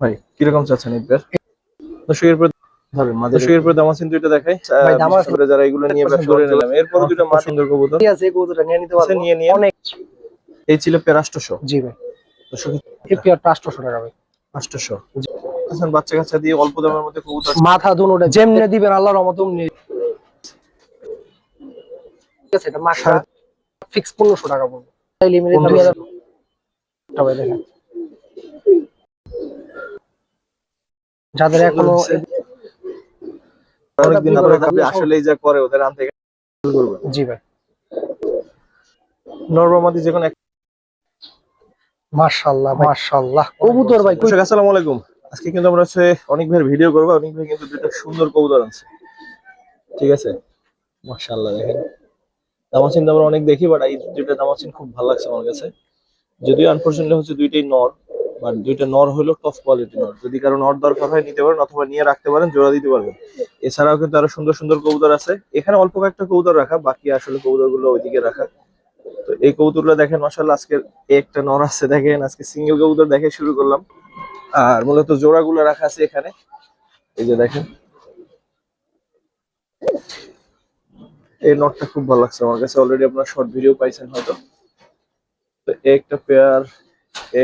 ভাই কীরকম চাচ্ছেন পেয়ার দর্শকের পর ধরেন মাঝে দর্শকের পর দামাসিন দুইটা দেখাই। করে যারা এগুলো নিয়ে ব্যবসা করে নিলাম এরপর দুইটা মা সুন্দর কবুতর। আছে কবুতরটা নিয়ে নিতে নিয়ে নিয়ে। অনেক এই ছিল পেয়ার আষ্টশো জি ভাই। দর্শক এই পেয়ারটা আটশোশো টাকা ভাই। আষ্টশো বাচ্চা কাচ্চা দিয়ে অল্প দামের মধ্যে কবুতর মাথা দুনোটা যেমনি দিবেন আল্লাহর রহমত অমনি ঠিক আছে এটা মাথা ফিক্স পনেরোশো টাকা পড়বে। তাই লিমিটেড আমি 1500 এটা ভাই দেখেন। যাদের এখনও অনেকদিন ধরে থাকবে আসলে যা করে ওদের আনতে করবে। জি ভাই। নর্মাদি যে কোনো মাশাআল্লাহ মাশাআল্লাহ কবুতর ভাই আসসালামু আলাইকুম। আজকে কিন্তু আমরা হচ্ছে অনেক ভাইয়ের ভিডিও করব অনেক ভাই কিন্তু দুটো সুন্দর কবুতর আনছে। ঠিক আছে? মাশাআল্লাহ দেখেন। দামাসিন আমরা অনেক দেখি বাট এই দুইটা দামাসিন খুব ভালো লাগছে আমার কাছে। যদিও আনফরচুনেটলি হচ্ছে দুইটাই নর। বাট দুইটা নর হলো টপ কোয়ালিটি নর। যদি কারও নর দরকার হয় নিতে পারেন অথবা নিয়ে রাখতে পারেন, জোড়া দিতে পারবেন। এছাড়াও কিন্তু আরও সুন্দর সুন্দর কবুতর আছে। এখানে অল্প কয়েকটা কবুতর রাখা, বাকি আসলে কবুতরগুলো ওইদিকে রাখা। তো এই কবুতরগুলো দেখেন মাসাল্লাহ আজকে একটা নর আছে, দেখেন, আজকে সিঙ্গেল কবুতর দেখে শুরু করলাম। আর মূলত জোড়াগুলো রাখা আছে এখানে। এই যে দেখেন। এই নটটা খুব ভালো লাগছে আমার কাছে। অলরেডি আপনার শর্ট ভিডিও পাইছেন হয়তো। তো একটা পেয়ার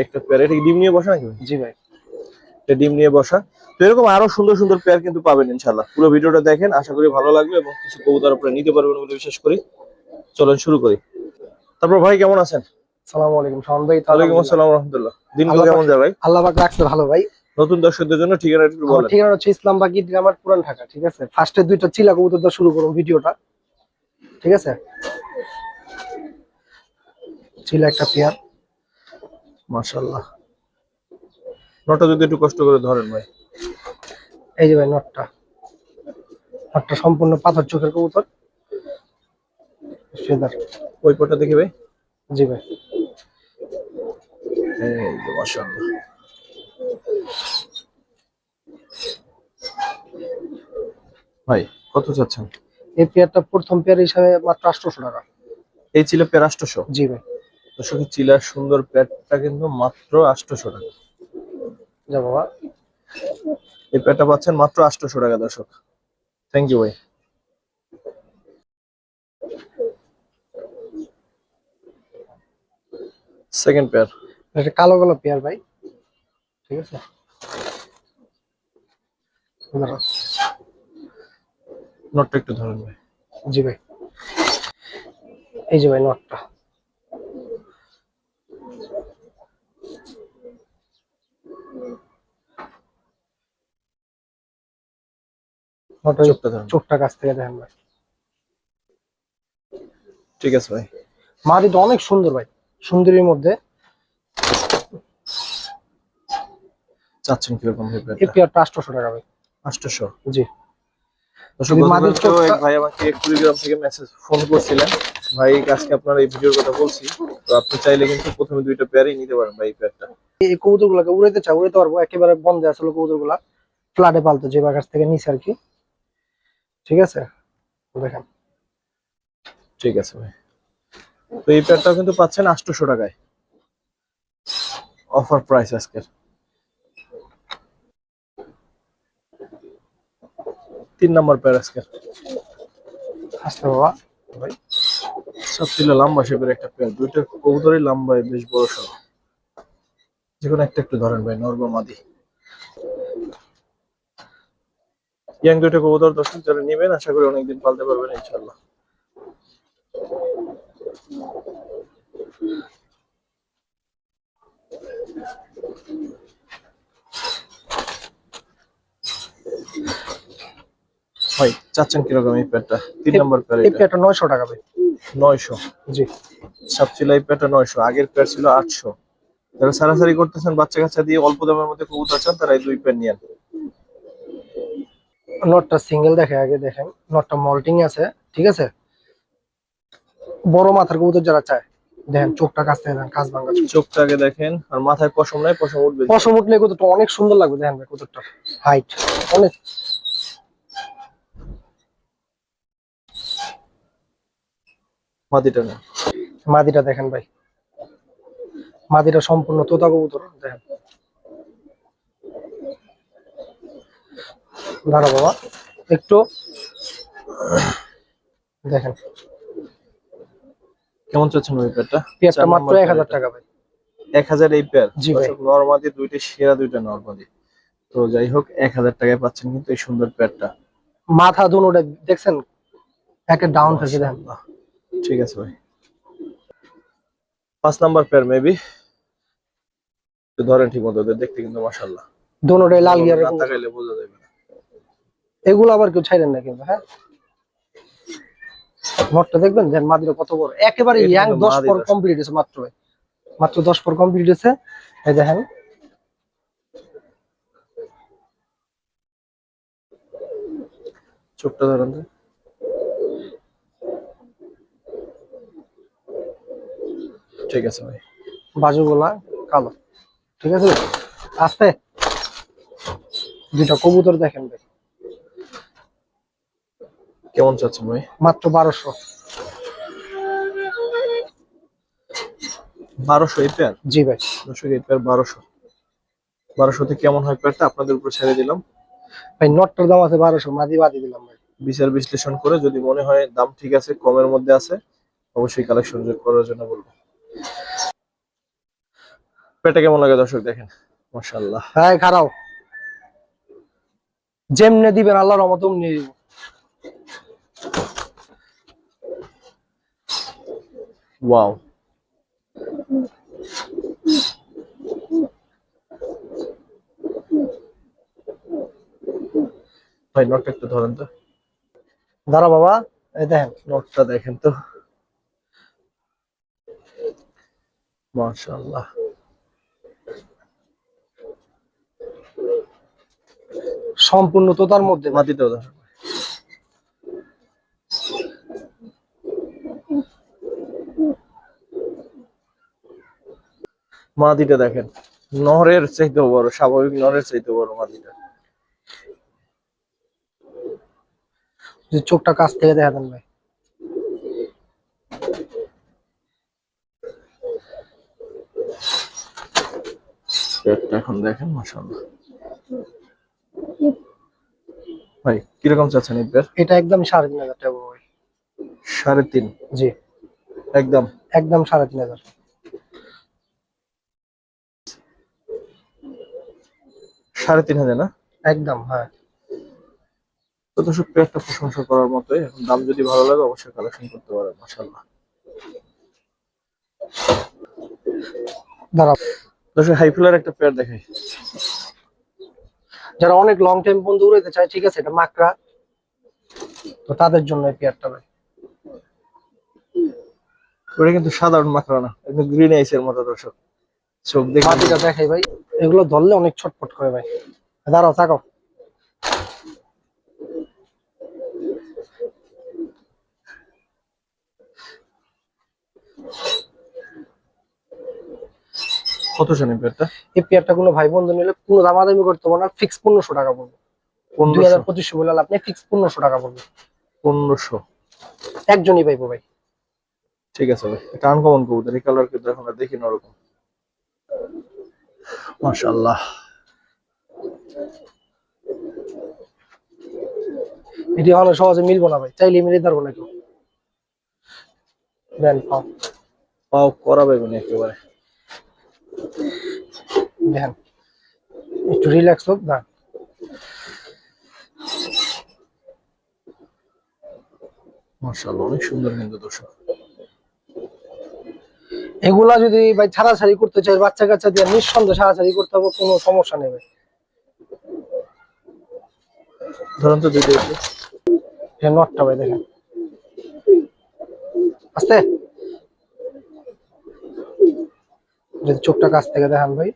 একটা পেয়ার এটা ডিম নিয়ে বসা নাকি জি ভাই। এটা ডিম নিয়ে বসা। তো এরকম আরও সুন্দর সুন্দর পেয়ার কিন্তু পাবেন ইনশাল্লাহ পুরো ভিডিওটা দেখেন আশা করি ভালো লাগবে এবং কিছু কবুতর আপনারা নিতে পারবেন বলে বিশ্বাস করি। চলেন শুরু করি। তারপর ভাই কেমন আছেন? আসসালামু আলাইকুম শাওন ভাই ওয়ালাইকুম আসসালাম রহমতুল্লাহ। দিনগুলো কেমন যায় ভাই? আল্লাহ পাক রাখছে ভালো ভাই। নতুন দর্শকদের জন্য ঠিকানা একটু বলেন। ঠিকানা হচ্ছে ইসলামবাগ গ্রামার পুরান ঢাকা ঠিক আছে? ফার্স্টে দুইটা চিলা কবুতর দিয়ে শুরু করুন ভিডিওটা ঠিক আছে? চিলা একটা পেয়ার মাশাআল্লাহ। নটা যদি একটু কষ্ট করে ধরেন ভাই। এই যে ভাই নটটা। নটটা সম্পূর্ণ পাথর চোখের কবুতর। ফেদার ওই পটটা দেখি ভাই। জি ভাই। এই যে ভাই কত চাচ্ছেন? এই পেয়ারটা প্রথম পেয়ার হিসাবে মাত্র আটশোশো টাকা। এই ছিল পেয়ার আষ্টশো জি ভাই। দর্শক চিলার সুন্দর প্যাডটা কিন্তু মাত্র আষ্টশো টাকা। যা বাবা। এই প্যাডটা পাচ্ছেন মাত্র আষ্টশো টাকা দর্শক। থ্যাংক ইউ ভাই। সেকেন্ড পেয়ার এটা কালো কালো পেয়ার ভাই। ঠিক আছে। নটটা একটু ধরেন ভাই। জি ভাই। এই যে ভাই নটটা নটটা ওই চোখটা কাছ থেকে দেখেন ভাই। ঠিক আছে ভাই। মাটিটা অনেক সুন্দর ভাই সুন্দরীর মধ্যে। চাচ্ছেন কীরকম এই পেয়ারটা আটশোশো টাকা ভাই। আষ্টশো জি। ভাই আমাকে কুড়িগ্রাম থেকে মেসেজ ফোন করছিলেন। ভাই আজকে আপনার এই ভিডিওর কথা বলছি তো আপনি চাইলে কিন্তু প্রথমে দুইটা পেয়ারই নিতে পারেন ভাই পেয়ারটা এই কবুতর গুলাকে উড়াইতে চাই উড়াইতে পারব একেবারে বন্ধে আসলে কবুতরগুলা ফ্লাডে পালতো যে কাছ থেকে নিচে আর কি। ঠিক আছে? দেখেন। ঠিক আছে ভাই। তো এই প্যাডটাও কিন্তু পাচ্ছেন আটশোশো টাকায়। অফার প্রাইস আজকের। তিন নম্বর প্যাড আজকের। আসতে বাবা। ভাই। সব ছিল লম্বা শেপের একটা প্যাড দুইটা কবুতরই লম্বায় বেশ বড় সড়। যে কোনো একটা একটু ধরেন ভাই নর্মাল মাদি। ইয়াং দুইটা কবুতর দর্শক যারা নেবেন আশা করি অনেকদিন পালতে পারবেন ইনশাল্লাহ ভাই চাচ্ছেন কীরকম এই প্যাডটা তিন নম্বর প্যাড এই নয়শো টাকা ভাই। নয়শো। জি। নয়শো আগের ছিল আটশো। যারা সারাসারি করতেছেন বাচ্চা কাচ্চা দিয়ে অল্প দামের মধ্যে কবুতর চান তারা এই দুই নটটা সিঙ্গেল দেখে আগে দেখেন। নটটা মল্টিং আছে ঠিক আছে? বড় মাথার কবুতর যারা চায় দেখেন চোখটা কাছ থেকে দেখেন কাজ ভাঙা চোখটা আগে দেখেন আর মাথায় পশম নাই পশম উঠবে। পশম উঠলে কতটা অনেক সুন্দর লাগবে দেখেন কতটা হাইট অনেক মাটিটা না মাদিটা দেখেন ভাই। মাদিটা সম্পূর্ণ তোতা কবুতর দেখেন। দাঁড়া বাবা একটু দেখেন। কেমন চাচ্ছেন ওই পেয়ারটা পেয়ারটা মাত্র নম্বর এক হাজার পেয়ারটা। টাকা ভাই। এক হাজার এই পেয়ার জি ভাই। নর্মাদি দুইটা সেরা দুইটা নর্মাদি তো যাই হোক এক হাজার টাকায় পাচ্ছেন কিন্তু এই সুন্দর পেয়ারটা মাথা দুনোটা দেখছেন? একটা ডাউন ফেসে দেখেন। ঠিক আছে ভাই। পাঁচ নাম্বার পেয়ার মেবি ধরেন ঠিক মতো দেখতে কিন্তু মাসাল্লাহ দুনোটাই লাল। তাকাইলে বোঝা যাবে না। এগুলো আবার কেউ ছাইলেন না কিন্তু হ্যাঁ? নটটা দেখবেন? যে মাদিরা কত বড়। একেবারে ইয়াং কিন্তু দশ পর কমপ্লিট হয়েছে মাত্র ভাই। মাত্র দশ পর কমপ্লিট হয়েছে এই দেখেন। চোখটা ধরেন তো। ঠিক আছে ভাই। বাজুগুলা কালো। ঠিক আছে? আস্তে। দুটা কবুতর দেখেন ভাই। কেমন চাচ্ছেন ভাই? মাত্র বারোশো। বারোশো এই পেয়ার জি ভাই। দর্শক এই পেয়ার বারোশো। বারোশোতে কেমন হয় পেয়ারটা আপনাদের উপর ছেড়ে দিলাম। ভাই নটটার দাম আছে বারোশো মাদি বাদি দিলাম ভাই। বিচার বিশ্লেষণ করে যদি মনে হয় দাম ঠিক আছে কমের মধ্যে আছে অবশ্যই কালেকশন করার জন্য বলব। পেটা কেমন লাগে দর্শক দেখেন? মাশাআল্লাহ। হ্যাঁ খারাও যেমনে দিবেন আল্লাহর রহমত অমনি দিব। ওয়াও। ভাই নটটা একটু ধরেন তো। দাঁড়া বাবা এই দেখেন। নটটা দেখেন তো। মাশাআল্লাহ। সম্পূর্ণ তোতার মধ্যে। মাটিটাও ধরেন দেখেন নরের চাইতে বড়, স্বাভাবিক নরের চাইতে বড় মাটিটা। চোখটা কাছ থেকে দেখা দেন ভাই। পেটটা এখন দেখেন মাশাআল্লাহ। ভাই কীরকম চাচ্ছেন এই এটা একদম সাড়ে তিন হাজার টাকা ভাই। সাড়ে তিন? জি। একদম? একদম সাড়ে তিন হাজার। সাড়ে তিন হাজার না? একদম হ্যাঁ। তো দর্শক পেয়ারটা প্রশংসা করার মতোই। এখন দাম যদি ভালো লাগে অবশ্যই কালেকশন করতে পারেন মাশাআল্লাহ। দাঁড়া দর্শক হাইফুলার একটা পেয়ার দেখাই। যারা অনেক লং টাইম পর্যন্ত উড়াইতে চায়, ঠিক আছে, এটা মাকড়া। তো তাদের জন্য পেয়ারটা ভাই। ওটা কিন্তু সাধারণ মাকড়া না, একদম গ্রিন আইসের মতো দর্শক। চোখ দেখে দেখাই ভাই। এগুলো ধরলে অনেক ছটপট করে ভাই। দাঁড়াও, তাকাও। কত পেয়ারটা এই পেয়ারটা? কোনো ভাই বন্ধু নিলে কোনো দামাদামি করতে পারব না ফিক্স পনেরোশো টাকা পড়বে। দুই হাজার পঁচিশশো বলে আপনি ফিক্স পনেরোশো টাকা পড়বে। পনেরোশো? একজনই পাইবো ভাই। ঠিক আছে ভাই এটা আনকমন কবুতর এই কালার কিন্তু এখন আর দেখি না ওরকম। মাশাআল্লাহ। এটি হলে সহজে মিলবো না ভাই চাইলে মিলে পারব না কেউ দেন পাও। পাও করাবে মানে একেবারে। দেখেন, একটু রিল্যাক্স হোক না এগুলা যদি ভাই ছাড়াছাড়ি করতে বাচ্চা কাচ্চা দিয়ে নিঃসন্দেহে ছাড়াছাড়ি করতে হবে, কোনো সমস্যা ধরুন ভাই দেখেন। আস্তে। যদি চোখটা কাছ থেকে দেখান ভাই।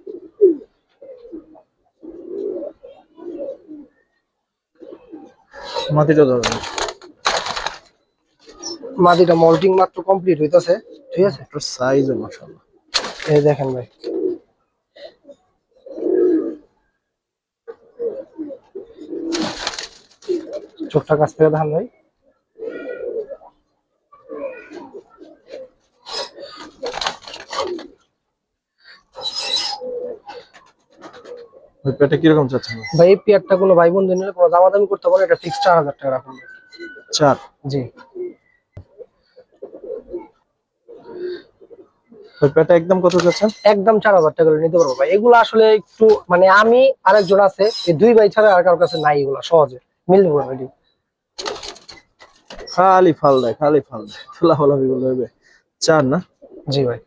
মাটিটা ধরুন মাটিটা মল্টিং মাত্র কমপ্লিট হইতাছে ঠিক আছে? একটু সাইজও মাশাআল্লাহ। এই দেখেন ভাই। চোখটা কাছ থেকে দেখান ভাই। ওই পেটে কীরকম চাচ্ছেন? ভাই? এই পেয়ারটা কোনো ভাই বন্ধু নিলে কোনো দামাদামি করতে পারে এটা ফিক্স চার হাজার টাকা রাখুন। চার? জি। পেটে একদম কত একদম চার হাজার টাকা করে নিতে পারব ভাই। এগুলো আসলে একটু মানে আমি আরেকজন আছে এই দুই ভাই ছাড়া আর কারোর কাছে নাই এগুলো সহজে। মিলবে খালি ফাল দেয় খালি ফাল দেয়। তোলা হলা বিগুলো হবে। চার না? জি ভাই।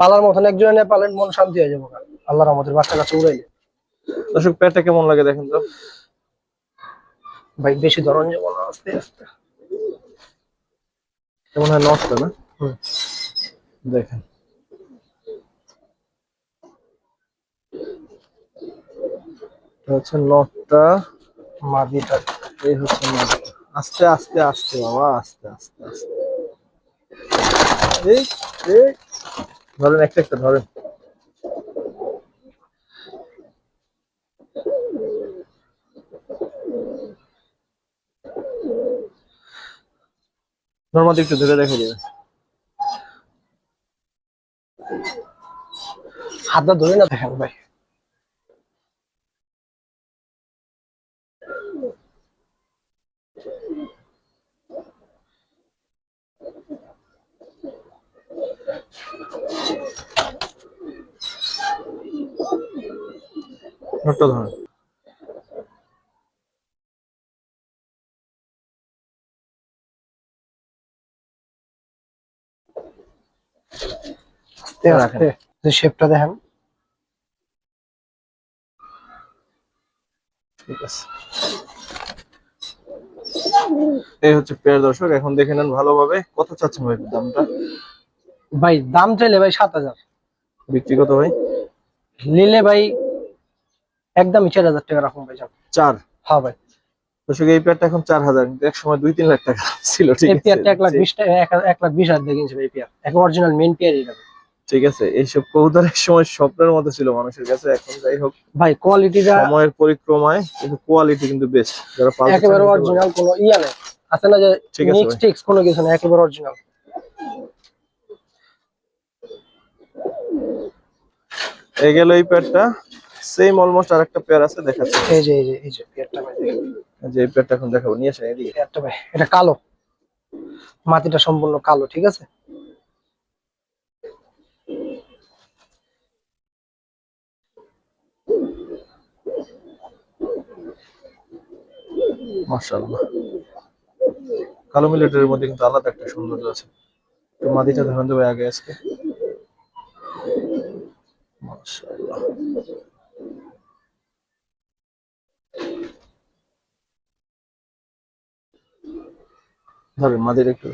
পালার মতন একজনে পালেন মন শান্তি হয়ে যাব আল্লাহর আমাদের বাচ্চা কাছে উড়াইলে। দর্শক পেটটা কেমন লাগে দেখেন তো? ভাই বেশি ধরন যাব না আস্তে আস্তে। কেমন হয় নষ্ট না? দেখেন। হচ্ছে নটটা মাদিটা। এই হচ্ছে আস্তে আস্তে আস্তে বাবা আস্তে আস্তে আস্তে। এই। ধরেন একটা একটা ধরেন। নর্মালি একটু ধরে রেখে দিবেন হাতটা ধরে না দেখেন ভাই। ধরেন। আস্তে রাখেন। আস্তে শেপটা দেখেন। ঠিক আছে। এই হচ্ছে পেয়ার দর্শক এখন দেখে নেন ভালোভাবে কত চাচ্ছেন ভাই দামটা? ভাই দাম চাইলে ভাই সাত হাজার। বিক্রি কত ভাই? নিলে ভাই একদমই চার হাজার টাকা রাখুন ভাই চার? হ্যাঁ ভাই। দর্শক এই পেয়ারটা এখন চার হাজার এক সময় দুই তিন লাখ টাকা ছিল ঠিক আছে? পেয়ারটা এক লাখ বিশ টাকা এক- লাখ বিশ হাজার দিয়ে এই পেয়ার এক অরিজিনাল মেন পেয়ার এটা ঠিক আছে এইসব কবুতর এক সময় স্বপ্নের মতো ছিল মানুষের কাছে এখন যাই হোক ভাই কোয়ালিটিটা সময়ের পরিক্রমায় কিন্তু কোয়ালিটি কিন্তু বেস্ট যারা পালতে একেবারে অরিজিনাল কোনো ইয়া নেই। আছে না যে মিক্স টিক্স কোনো কিছু না একেবারে অরিজিনাল এই গেল এই পেয়ারটা সেম অলমোস্ট আরেকটা পেয়ার আছে দেখাচ্ছি। এই যে এই যে এই যে পেয়ারটা ভাই দেখেন। যে এখন দেখাবো নিয়ে আসেন এদিকে। পেয়ারটা ভাই এটা কালো। মাটিটা সম্পূর্ণ কালো ঠিক আছে? মাশাআল্লাহ। কালো মিলেটের মধ্যে কিন্তু আলাদা একটা সৌন্দর্য আছে। তো মাদিটা ধরেন ভাই আগে আজকে। মাশাআল্লাহ। ধরেন, মাদির একটু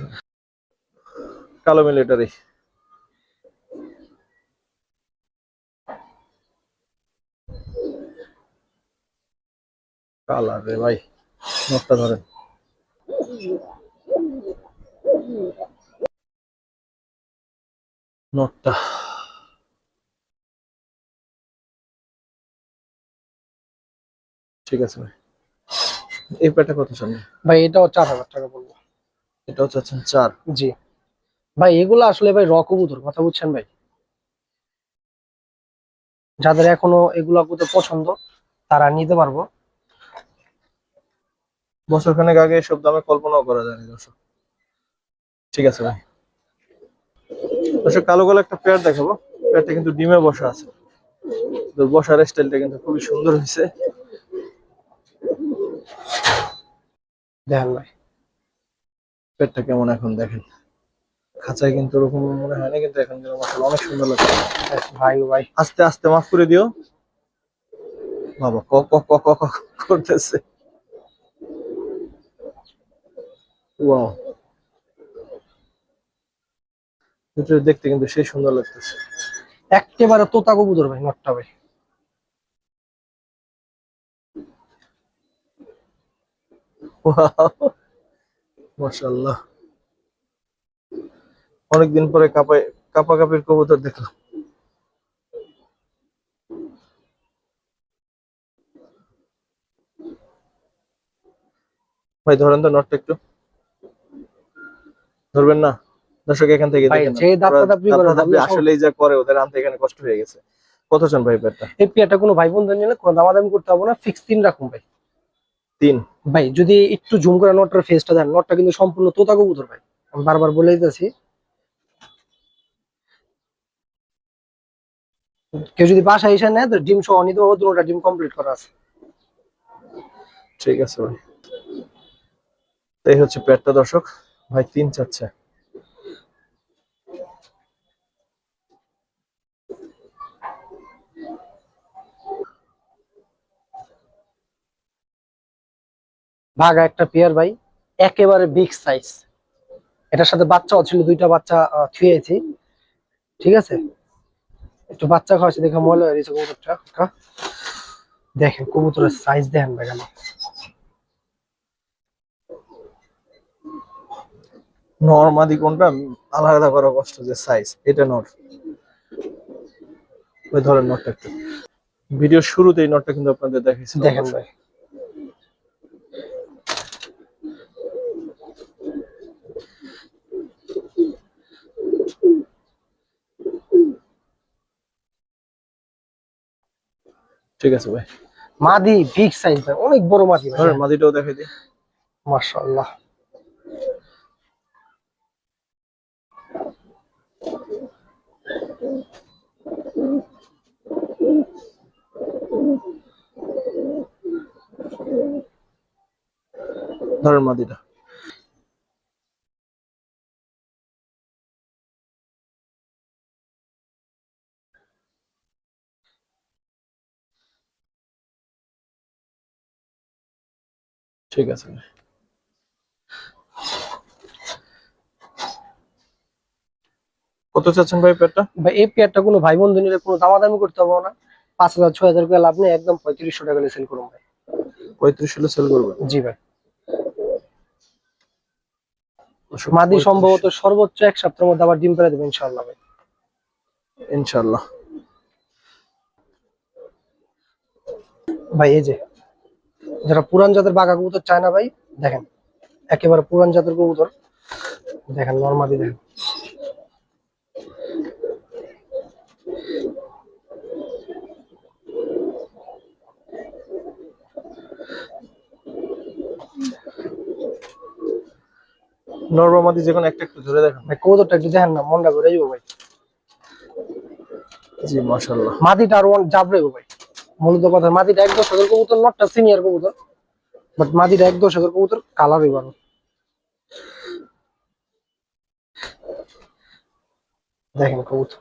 কালো মিলিটারি। কালার রে ভাই নটটা ধরেন। নটটা ঠিক আছে ভাই। এই প্যাটা কত সামনে ভাই এটাও চার হাজার টাকা বলব এটাও চাচ্ছেন চার। জি। ভাই এগুলো আসলে ভাই রক কবুতর কথা বুঝছেন ভাই? যাদের এখনও এগুলা কবুতর পছন্দ তারা নিতে পারব। বছর খানেক আগে এসব দামে কল্পনাও করা যায় না দর্শক। ঠিক আছে ভাই। দর্শক কালো কালো একটা পেয়ার দেখাবো। পেয়ারটা কিন্তু ডিমে বসা আছে। বসার স্টাইলটা কিন্তু খুবই সুন্দর হয়েছে। দেখেন ভাই। পেয়ারটা কেমন এখন দেখেন? খাঁচায় কিন্তু ওরকম মনে হয় না কিন্তু এখন কিন্তু অনেক সুন্দর লাগছে। ভাই ভাই। আস্তে আস্তে মাফ করে দিও। বাবা ক ক ক ক করতেছে। ওয়াও। দেখতে কিন্তু সেই সুন্দর লাগতেছে। একেবারে তোতা কবুতর ভাই নটটা ভাই। মাশাআল্লাহ। অনেকদিন পরে কাপায় কাপা কাপির কবুতর দেখলাম। ভাই ধরেন তো নটটা একটু। ধরবেন না? দর্শক এখান থেকে দেখেন যে করে, ওদের আনতে এখানে কষ্ট হয়ে গেছে। কত চান ভাই পেয়ারটা এই পেয়ারটা কোনো ভাই বোন বন্ধু নিলে কোনো দামাদামি করতে হবে না ফিক্স তিন রাখুন ভাই। তিন। ভাই যদি একটু জুম করে নটটার ফেসটা দেন নটটা কিন্তু সম্পূর্ণ তোতা কবুতর ভাই। আমি বারবার বলে দিতেছি। কেউ যদি বাসা এসে নেয় তো ডিম সহ নিতে পারব দুটা ডিম কমপ্লিট করা আছে। ঠিক আছে ভাই। এই হচ্ছে পেটটা দর্শক। ভাই তিন চাচ্ছে। ভাগা একটা পেয়ার ভাই একেবারে বিগ সাইজ এটার সাথে বাচ্চাও ছিল দুইটা বাচ্চা থুয়েছি। ঠিক আছে? একটু বাচ্চা খাওয়াচ্ছে দেখে মনে হয়ে গেছে কবুতরটা। দেখেন কবুতরের সাইজ দেখেন ভাই খালি। নর্মাদি কোনটা? আলাদা করা কষ্ট যে সাইজ এটা নট ওই ধরেন নটটা একটু। ভিডিও শুরুতে এই নটটা কিন্তু আপনাদের দেখাইছি দেখেন ভাই। ঠিক আছে ভাই। মাদি বিগ সাইজ ভাই অনেক বড় মাদি ভাই। মাদিটাও দেখাই দিই। মাশাআল্লাহ। ধরেন মাদিটা। ঠিক আছে। কত চাচ্ছেন ভাই পেটটা ভাই এই পেয়ারটা কোনো ভাই বন্ধু নিলে কোনো দামাদামি করতে হবে না। পাঁচ হাজার ছয় হাজার করে লাভ নেই একদম পঁয়ত্রিশশো টাকা সেল করুন ভাই। পঁয়ত্রিশ হলে সেল করবেন? জি ভাই। মাদি সম্ভবত সর্বোচ্চ এক সপ্তাহের মধ্যে আবার ডিম পেরে দেবে ইনশাল্লাহ ভাই। ইনশাল্লাহ ভাই এই যে যারা পুরান জাতের বাঘা কবুতর চায় না ভাই দেখেন একেবারে পুরান জাতের কবুতর। দেখেন নর্মাদি দেখেন। নর্মাল যে কোনো একটা একটু ধরে দেখেন। ভাই কবুতরটা একটু দেখেন না মনটা ঘুরে যাব ভাই। জি মাদিটা আরও জাবরে গো ভাই। মূলত কথা মাদিটা এক দশকের কবুতর নটটা সিনিয়র কবুতর বাট মাদিটা এক দশকের কবুতর কালারই ভালো। দেখেন কবুতর।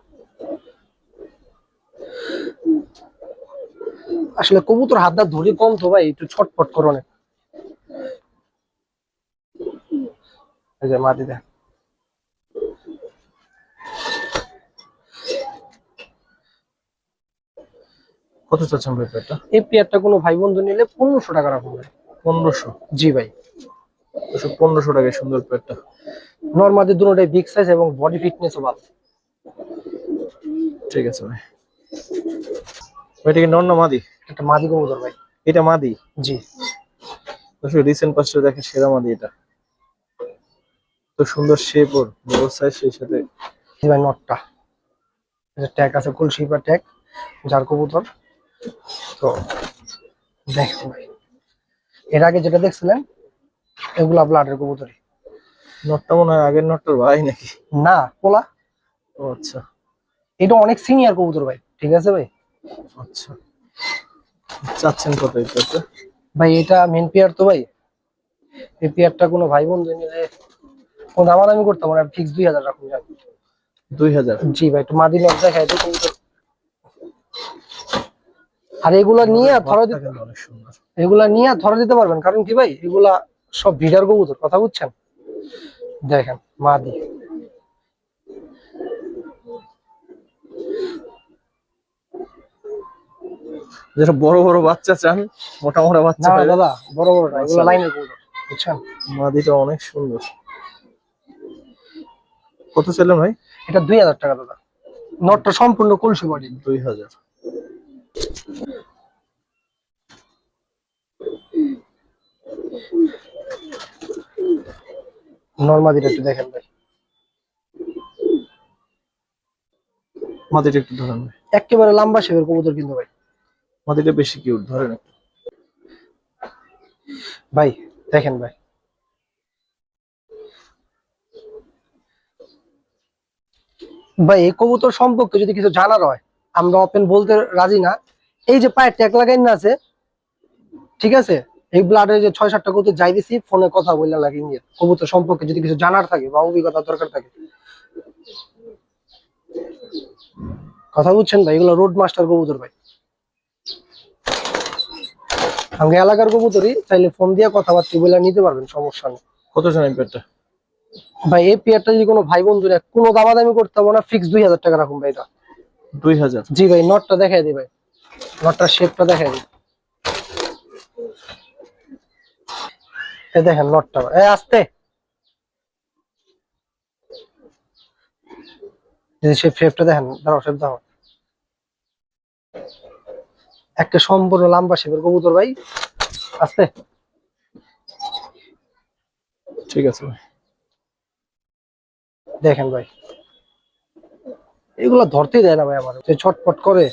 আসলে কবুতর হাতটা ধরে কম তো ভাই, একটু ছটফট করে অনেক। মাদি দেখ কত চাচ্ছেন ভাই পেটটা এই পেয়ারটা কোনো ভাই বন্ধু নিলে পনেরোশো টাকা রাখুন ভাই। পনেরোশো? জি ভাই। পনেরোশো টাকায় সুন্দর পেটটা নর্মাদি দুটোটাই বিগ সাইজ এবং বডি ফিটনেসও ভালো। ঠিক আছে ভাই। ওইটা কি মাদি? মাদি কবুতর ভাই। এটা মাদি? জি। দর্শক রিসেন্ট পাশে দেখেন সেরা মাদি এটা। তো সুন্দর শেপ ওর সেই সাথে। ভাই নটটা। এটা ট্যাগ আছে কুলশিপা ট্যাগ যার কবুতর। তো ভাই এর আগে যেটা দেখছিলেন এগুলা ব্লাডের কবুতরই। নটটা মনে হয় আগের নটটার ভাই নাকি? না পোলা? ও আচ্ছা। এটা অনেক সিনিয়র কবুতর ভাই ঠিক আছে ভাই? আচ্ছা। চাচ্ছেন কত পেটটা ভাই এটা মেন পেয়ার তো ভাই। এই পেয়ারটা কোনো ভাই বন্ধু নিলে কোনো দামাদামি করতাম না ফিক্স দুই হাজার রাখুন দুই হাজার? জি ভাই একটু মাদি নট দেখায় তো কবুতর। আর এগুলা নিয়ে ধরা দিতে এগুলা নিয়ে ধরা দিতে পারবেন। কারণ কি ভাই এগুলা সব ভিডার কবুতর কথা বুঝছেন? দেখেন মাদি যেটা বড় বড় বাচ্চা চান মোটা মোটা বাচ্চা দাদা বড় বড় এগুলো। লাইনের কবুতর বুঝছেন? মাদিটা অনেক সুন্দর। কত ছিলেন ভাই? এটা দুই হাজার টাকা দাদা। নটটা সম্পূর্ণ কলসি বডি। দুই হাজার। নর্মাদিটা একটু দেখেন ভাই। মাদিটা একটু ধরেন ভাই। একেবারে লম্বা শেপের কবুতর কিন্তু ভাই। মাদিটা বেশি কিউট ধরেন। ভাই দেখেন ভাই। ভাই এই কবুতর সম্পর্কে যদি কিছু জানার হয় আমরা ওপেন বলতে রাজি না। এই যে পায়ে ট্যাগ লাগাই না আছে ঠিক আছে? এই ব্লাডে যে ছয় সাতটা কবুতর যাই দিছি ফোনে কথা বললে লাগিয়ে নিয়ে কবুতর সম্পর্কে যদি কিছু জানার থাকে বা অভিজ্ঞতা দরকার থাকে। কথা বুঝছেন ভাই? এগুলো রোড মাস্টার কবুতর ভাই। আমাকে এলাকার কবুতরই চাইলে ফোন দিয়ে কথাবার্তা বলে নিতে পারবেন সমস্যা নেই। কত জানেন পেটটা ভাই এই পেয়ারটা যদি কোনো ভাই বন্ধু নেয় কোনো দামাদামি করতে হবে না ফিক্স দুই হাজার টাকা রাখুন ভাই এটা। দুই হাজার? জি ভাই নটটা দেখাই দিই ভাই। নটটার শেপটা দিই এই দেখেন নটটা এ আস্তে। এই শেপ শেপটা দেখেন দাঁড়াও শেপ দাও। একটা সম্পূর্ণ লম্বা শেপের কবুতর ভাই। আস্তে। ঠিক আছে ভাই। দেখেন ভাই। এগুলো ধরতেই দেয় না ভাই আমার। যে ছটপট করে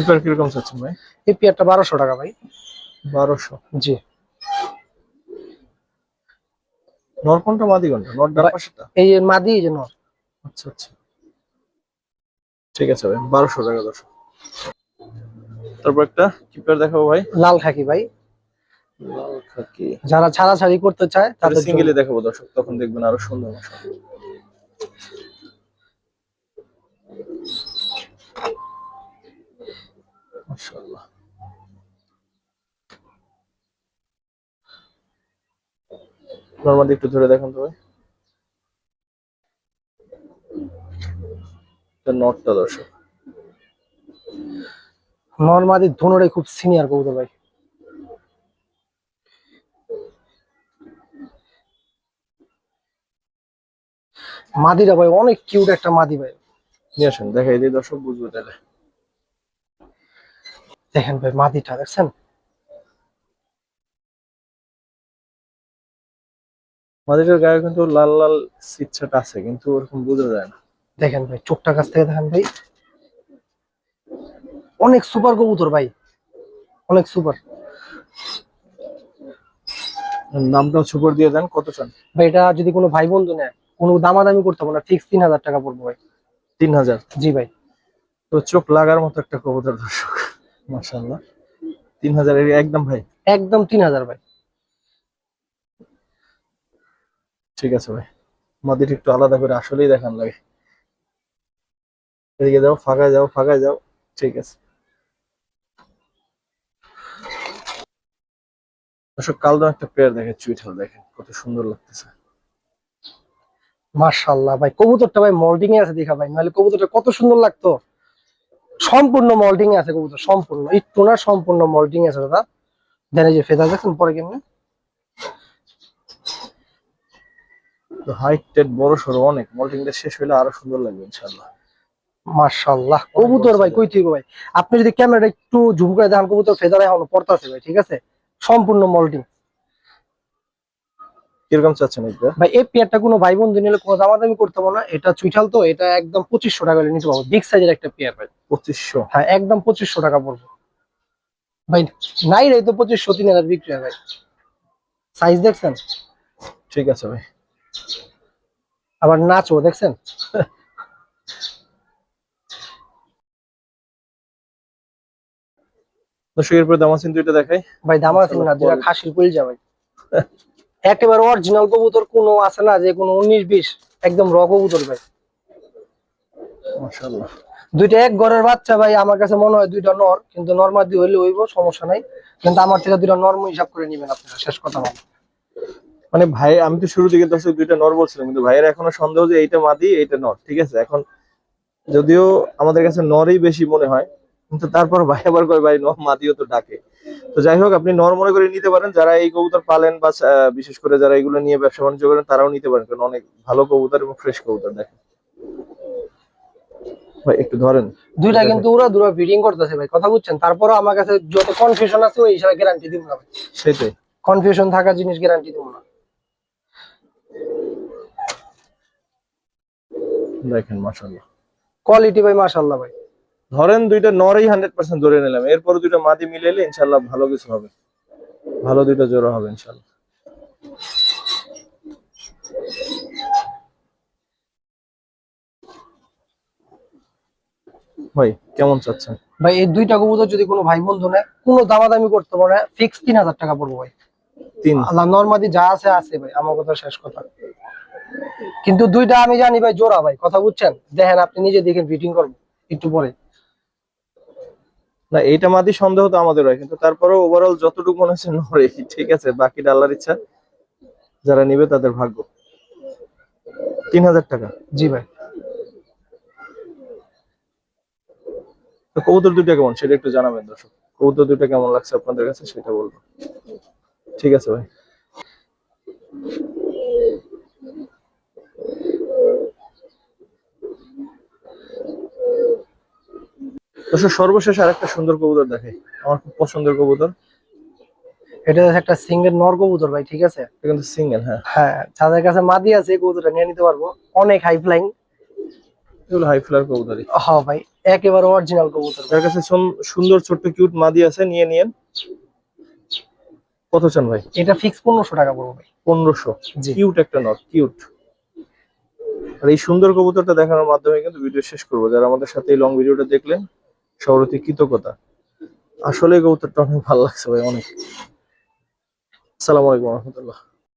এবার কীরকম চাচ্ছেন ভাই? এই পেয়ারটা বারোশো টাকা ভাই। বারোশো? জি। নর কোনটা মাদি কোনটা? নর ডান পাশেটা এই যে মাদি এই যে নর। আচ্ছা আচ্ছা। ঠিক আছে ভাই বারোশো টাকা দশ তারপর একটা কিপার দেখাবো ভাই? লাল খাকি ভাই। যারা ছাড়াছাড়ি করতে চায় তাদের। সিঙ্গেলি দেখাবো দর্শক তখন দেখবেন আরও সুন্দর মাশাআল্লাহ। নর্মালি একটু ধরে দেখুন তো ভাই। নটটা দর্শক। নর মাদি খুব সিনিয়র কবুতর ভাই। মাদিরা ভাই অনেক কিউট একটা মাদি ভাই। নিয়ে আসেন দেখাই দিই দর্শক বুঝবে তাহলে। দেখেন ভাই মাদিটা দেখছেন? মাদিটার গায়ে কিন্তু লাল লাল সিচ্ছাটা আছে কিন্তু ওরকম বোঝা যায় না। দেখেন ভাই চোখটা কাছ থেকে দেখেন ভাই। অনেক সুপার কবুতর ভাই। অনেক সুপার নামটা সুপার দিয়ে দেন কত চান? ভাই এটা যদি কোনো ভাই বন্ধু নেয় কোনো দামাদামি করতে হবে না। ফিক্স তিন হাজার টাকা পড়ব ভাই। তিন হাজার? জি ভাই। তো চোখ লাগার মতো একটা কবুতর দর্শক। মাশাআল্লাহ। তিন হাজার এর একদম ভাই? একদম তিন হাজার ভাই। ঠিক আছে ভাই। মাদিটা একটু আলাদা করে আসলেই দেখান লাগে। এদিকে যাও ফাঁকায় যাও ফাঁকায় যাও। ঠিক আছে। দর্শক কালদম একটা পেয়ার দেখে চুইঠাল দেখেন কত সুন্দর লাগতেছে। মার্শাল্লাহ ভাই কবুতরটা ভাই মল্টিং এ আছে দেখা ভাই নাহলে কবুতরটা কত সুন্দর লাগতো। সম্পূর্ণ মল্টিং এ আছে কবুতর সম্পূর্ণ একটু না সম্পূর্ণ মল্টিং আছে দাদা। দেন এই যে ফেদা দেখছেন পরে কেমনে? হাইট টেট বড় সড়ো অনেক মল্টিংটা শেষ হলে আরও সুন্দর লাগবে ইনশাআল্লাহ। মার্শাল্লাহ কবুতর ভাই কই থেকে ভাই? আপনি যদি ক্যামেরাটা একটু জুম করে দেখেন কবুতর ফেদার এখনও পড়তাছে ভাই ঠিক আছে? সম্পূর্ণ মল্টিং কীরকম চাচ্ছেন ভাই এই পেয়ারটা কোনো ভাই বন্ধু নিলে কোনো দামাদামি করতে হবে না। এটা চুইঠাল তো এটা একদম পঁচিশশো টাকা নিতে পারব। বিগ সাইজের একটা পেয়ার ভাই। পঁচিশশো? হ্যাঁ একদম পঁচিশশো টাকা পড়বে। ভাই নাই রে তো পঁচিশশো তিন হাজার বিক্রি হয় ভাই। সাইজ দেখছেন? ঠিক আছে ভাই। আবার নাচও দেখছেন? দর্শক এরপর দামাসিন দুইটা দেখাই। ভাই দামা আছে না দুটা খাসির কইল ভাই। একেবারে অরিজিনাল কবুতর কোনো আছে না যে কোনো উনিশ বিশ একদম র কবুতর ভাই। দুইটা এক ঘরের বাচ্চা ভাই আমার কাছে মনে হয় দুইটা নর কিন্তু নর্মাল দিয়ে হইলে হইব সমস্যা নাই। কিন্তু আমার থেকে দুইটা নর্ম হিসাব করে নিবেন আপনারা শেষ কথা ভাই। মানে ভাই আমি তো শুরু থেকে দর্শক দুইটা নর বলছিলাম কিন্তু ভাইয়ের এখনও সন্দেহ যে এইটা মাদি এইটা নর ঠিক আছে? এখন যদিও আমাদের কাছে নরই বেশি মনে হয় কিন্তু তারপর ভাই আবার কয় ভাই মাদিও তো ডাকে। তো যাই হোক আপনি নর মনে করে নিতে পারেন। যারা এই কবুতর পালেন বা বিশেষ করে যারা এগুলো নিয়ে ব্যবসা বাণিজ্য করেন তারাও নিতে পারেন। কারণ অনেক ভালো কবুতর এবং ফ্রেশ কবুতর দেখেন। ভাই একটু ধরেন। দুইটা কিন্তু ওরা দুরা ব্রিডিং করতেছে ভাই কথা বুঝছেন? তারপরও আমার কাছে যত কনফিউশন আছে ওই হিসাবে গ্যারান্টি দিব না সেটাই। কনফিউশন থাকার জিনিস গ্যারান্টি দেবো না। দেখেন কোয়ালিটি ভাই মাশাল্লাহ ভাই। ধরেন দুইটা নরই হান্ড্রেড পার্সেন্ট ধরে নিলাম। এরপরে দুইটা মাদি মিলাইলে ইনশাল্লাহ ভালো কিছু হবে। ভালো দুইটা জোড়া হবে ইনশাল্লাহ। ভাই কেমন চাচ্ছেন? ভাই এই দুইটা কবুতর যদি কোনো ভাই বন্ধু নেয় কোনো দামাদামি করতে পারে ফিক্স তিন হাজার টাকা পড়ব ভাই। তিন? আল্লাহ নর্মাদি যা আছে আছে ভাই। আমার কথা শেষ কথা। কিন্তু দুইটা আমি জানি ভাই জোড়া ভাই। কথা বুঝছেন? দেখেন আপনি নিজে দেখেন ফিটিং করব। একটু পরে। না এইটা মাদি সন্দেহ তো আমাদের হয় কিন্তু তারপরে ওভারঅল যতটুকু মনে হচ্ছে নরে ঠিক আছে বাকি আল্লাহর ইচ্ছা যারা নিবে তাদের ভাগ্য। তিন হাজার টাকা। জি ভাই। কবুতর দুইটা কেমন? সেটা একটু জানাবেন দর্শক। কবুতর দুইটা কেমন লাগছে আপনাদের কাছে সেটা বলব। ঠিক আছে ভাই। দর্শক সর্বশেষ আরেকটা সুন্দর কবুতর দেখে। আমার খুব পছন্দের কবুতর। এটা একটা সিঙ্গেল নর কবুতর ভাই ঠিক আছে? এটা কিন্তু সিঙ্গেল হ্যাঁ। হ্যাঁ যাদের কাছে মাদি আছে কবুতরটা নিয়ে নিতে পারব। অনেক হাই ফ্লাইং এগুলো হাই ফ্লার কবুতরই। হ্যাঁ ভাই একেবারে অরিজিনাল কবুতর। কাছে সুন- সুন্দর ছোট্ট কিউট মাদি আছে নিয়ে নিয়েন। কত চান ভাই? এটা ফিক্স টাকা পড়ব ভাই। পনেরোশো? জি। কিউট একটা নট কিউট আর এই সুন্দর কবুতরটা দেখানোর মাধ্যমে কিন্তু ভিডিও শেষ করব। যারা আমাদের সাথে এই লং ভিডিওটা দেখলেন সবরতি কৃতজ্ঞতা। আসলে কবুতরটা অনেক ভালো লাগছে ভাই অনেক। আসসালামু আলাইকুম রহমতুল্লাহ।